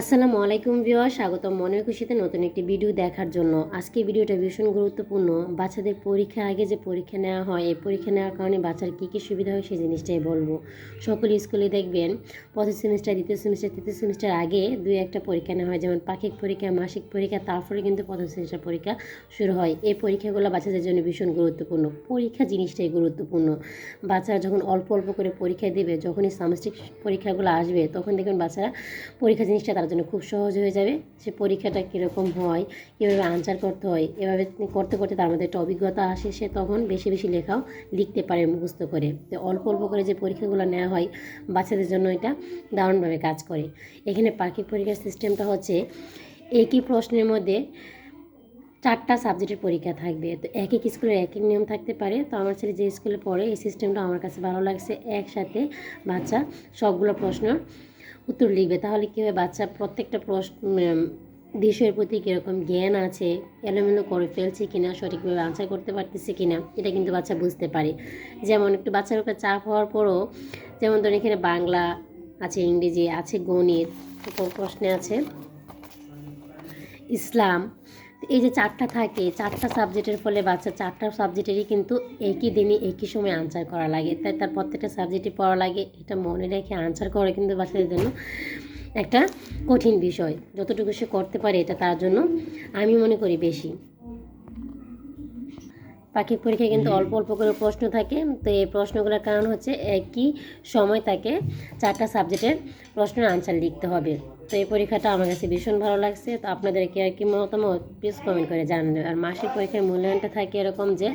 আসসালামু আলাইকুম ভিওয়া স্বাগতম মনের খুশিতে নতুন একটি ভিডিও দেখার জন্য। আজকে ভিডিওটা ভীষণ গুরুত্বপূর্ণ। বাচ্চাদের পরীক্ষা আগে যে পরীক্ষা নেওয়া হয়, এই পরীক্ষা নেওয়ার কারণে বাচ্চার কী কী সুবিধা হয় সেই জিনিসটাই বলব। সকল স্কুলে দেখবেন প্রথম সেমিস্টার দ্বিতীয় সেমিস্টার তৃতীয় সেমিস্টার আগে দুই একটা পরীক্ষা নেওয়া হয়। যেমন পাক্ষিক পরীক্ষা, মাসিক পরীক্ষা, তারপরে কিন্তু প্রথম সেমিস্টার পরীক্ষা শুরু হয়। এই পরীক্ষাগুলো বাচ্চাদের জন্য ভীষণ গুরুত্বপূর্ণ। পরীক্ষা জিনিসটাই গুরুত্বপূর্ণ। বাচ্চারা যখন অল্প অল্প করে পরীক্ষা দেবে, যখনই সামষ্টিক পরীক্ষাগুলো আসবে, তখন দেখবেন বাচ্চারা পরীক্ষা জিনিসটা তার জন্য খুব সহজ হয়ে যাবে। সে পরীক্ষাটা কীরকম হয়, কীভাবে আনসার করতে হয়, এভাবে করতে করতে তার মধ্যে একটা অভিজ্ঞতা আসে। সে তখন বেশি বেশি লেখাও লিখতে পারে মুখস্থ করে। তো অল্প অল্প করে যে পরীক্ষাগুলো নেওয়া হয়, বাচ্চাদের জন্য এটা দারুণভাবে কাজ করে। এখানে পাখির পরীক্ষার সিস্টেমটা হচ্ছে, একই প্রশ্নের মধ্যে চারটা সাবজেক্টের পরীক্ষা থাকবে। তো এক এক স্কুলের এক এক নিয়ম থাকতে পারে। তো আমার ছেলে যে স্কুলে পড়ে, এই সিস্টেমটা আমার কাছে ভালো লাগছে। একসাথে বাচ্চা সবগুলো প্রশ্ন উত্তর লিখবে। তাহলে কী হবে বাচ্চা প্রত্যেকটা প্রশ্ন বিষয়ের প্রতি কীরকম জ্ঞান আছে, এলোমেলো করে ফেলছে কিনা, সঠিকভাবে আনসার করতে পারতেছে কিনা, এটা কিন্তু বাচ্চা বুঝতে পারে। যেমন একটু বাচ্চার ওপরে চাপ হওয়ার পরও, যেমন ধরুন এখানে বাংলা আছে, ইংরেজি আছে, গণিত প্রশ্নে আছে, ইসলাম এই যে চারটা থাকে চারটা সাবজেক্টের ফলে বাচ্চা চারটা সাবজেক্টেরই কিন্তু একই দিনে একই সময় আনসার করা লাগে। তাই তার প্রত্যেকটা সাবজেক্টই পড়া লাগে এটা মনে রেখে আনসার করা কিন্তু বাচ্চাদের জন্য একটা কঠিন বিষয়। যতটুকু সে করতে পারে এটা তার জন্য আমি মনে করি বেশি। পাখির পরীক্ষায় কিন্তু অল্প অল্প করে প্রশ্ন থাকে তো এই প্রশ্নগুলোর কারণ হচ্ছে একই সময় তাকে চারটা সাবজেক্টের প্রশ্নের আনসার লিখতে হবে। তো এই পরীক্ষাটা আমার কাছে ভীষণ ভালো লাগছে। তো আপনাদেরকে আর কি মতামত প্লিজ কমেন্ট করে জানাবেন। আর মাসিক পরীক্ষার মূল্যায়নটা থাকে এরকম যে,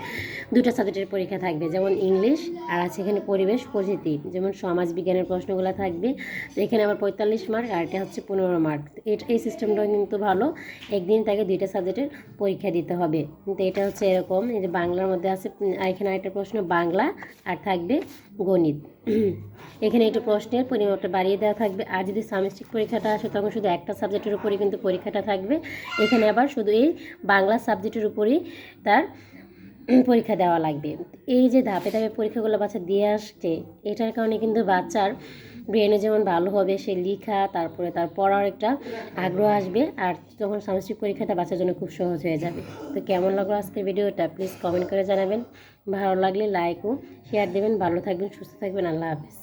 দুটো সাবজেক্টের পরীক্ষা থাকবে, যেমন ইংলিশ আর আছে এখানে পরিবেশ পরিচিতি যেমন সমাজ বিজ্ঞানের প্রশ্নগুলো থাকবে। তো এখানে আবার পঁয়তাল্লিশ মার্ক আর এটা হচ্ছে পনেরো মার্ক এই সিস্টেমটাও কিন্তু ভালো। একদিন তাকে দুইটা সাবজেক্টের পরীক্ষা দিতে হবে। কিন্তু এটা হচ্ছে এরকম, এই যে বাংলার মধ্যে আছে এখানে আরেকটা প্রশ্ন, বাংলা আর থাকবে গণিত। এখানে একটু প্রশ্নের পরিমাণটা বাড়িয়ে দেওয়া থাকবে। আর যদি সামষ্টিক পরীক্ষাটা আসে তখন শুধু একটা সাবজেক্টের উপরেই কিন্তু পরীক্ষাটা থাকবে। এখানে আবার শুধু এই বাংলা সাবজেক্টের উপরেই তার পরীক্ষা দেওয়া লাগবে। এই যে ধাপে ধাপে পরীক্ষাগুলো বাচ্চা দিয়ে আসছে, এটার কারণে কিন্তু বাচ্চার ব্রেনে যেমন ভালো হবে, সে লেখা, তারপরে তার পড়ার একটা আগ্রহ আসবে, আর যখন সামষ্টিক পরীক্ষাটা বাচ্চার জন্য খুব সহজ হয়ে যাবে। তো কেমন লাগল আজকের ভিডিওটা? প্লিজ কমেন্ট করে জানাবেন। ভালো লাগলে লাইক ও শেয়ার দেবেন। ভালো থাকবেন, সুস্থ থাকবেন। আল্লাহ হাফিজ।